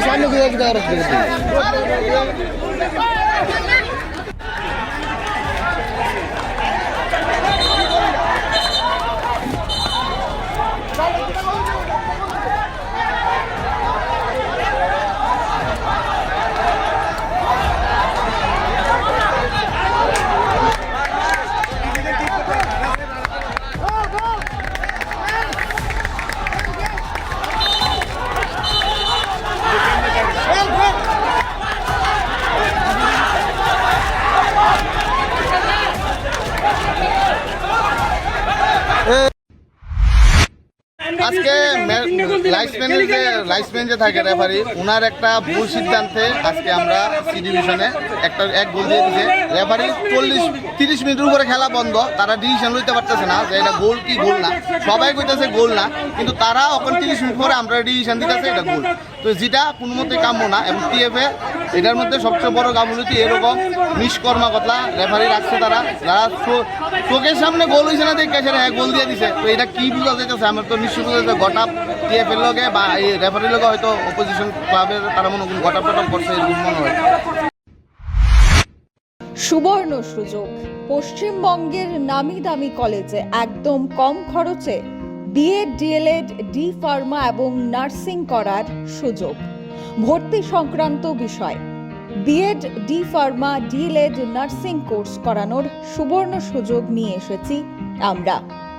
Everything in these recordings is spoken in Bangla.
সামনে আজকে লাইসম্যানের যে লাইসম্যান যে থাকে রেফারি ওনার একটা ভুল সিদ্ধান্তে আজকে আমরা সি ডিভিশনে একটা এক গোল দিয়ে দিয়েছে। রেফারি চল্লিশ, তিরিশ মিনিটের উপরে খেলা বন্ধ, তারা ডিসিশন লইতে পারতেছে না যে এটা গোল কি গোল না। সবাই কইতেছে গোল না, কিন্তু তারা এখন তিরিশ মিনিট পরে আমরা ডিসিশন দিতেছে এটা গোল তো যেটা কোনো মতে কাম্য না, এবং টিএফএ এটার মধ্যে সবচেয়ে বড় গামুলিটি এরকম নিষ্কর্মা কথা রেফারি রাখছে তারা। যারা চোখের সামনে গোল হয়েছে না, দেখে এক গোল দিয়ে দিছে। তো এটা কি বুঝা যাইতেছে? আমার তো নিশ্চয় বুঝা যাচ্ছে গটাপ টিএফ এর লগে বা এই রেফারির লগে হয়তো অপোজিশন ক্লাবের তারা মনে গটাপ টটাপ করছে এরকম মনে হয়। সুবর্ণ সুযোগ। পশ্চিমবঙ্গের নামি দামি কলেজে একদম কম খরচে বিএড ডিএলএড ডি ফার্মা এবং নার্সিং করার সুযোগ। ভর্তি সংক্রান্ত বিষয়। BEd D pharma DElEd nursing course করানোর সুবর্ণ সুযোগ নিয়ে এসেছি আমরা।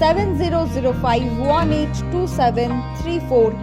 7005182734